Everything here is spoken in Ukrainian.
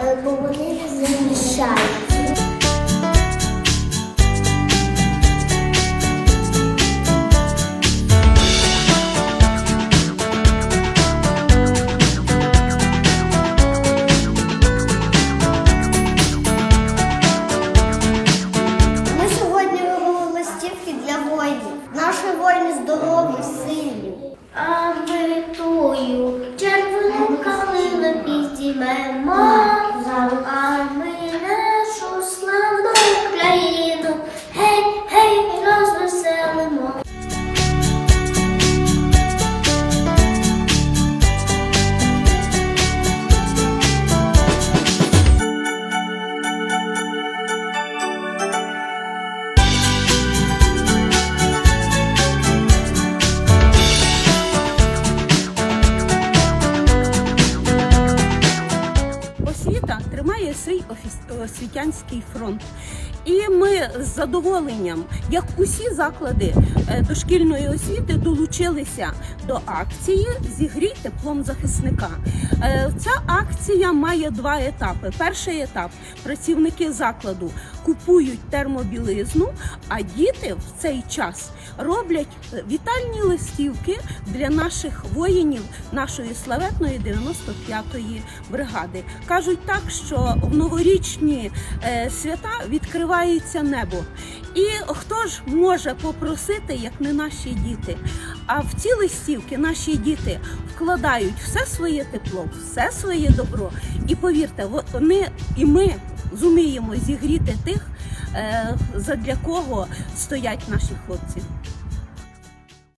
е, бо вони не замішають. Підіймемо. А тримає свій освітянський фронт. І ми з задоволенням, як усі заклади е, дошкільної освіти, долучилися до акції Зігрій теплом захисника. Е, Ця акція має два етапи. Перший етап працівники закладу купують термобілизну, а діти в цей час роблять е, вітальні листівки для наших воїнів нашої славетної 95-ї бригади. Кажуть так, що в новорічні е, свята відкривається небо. І хто ж може попросити, як не наші діти? А в ці листівки наші діти вкладають все своє тепло, все своє добро. І повірте, вони і ми зуміємо зігріти тих, е, задля кого стоять наші хлопці.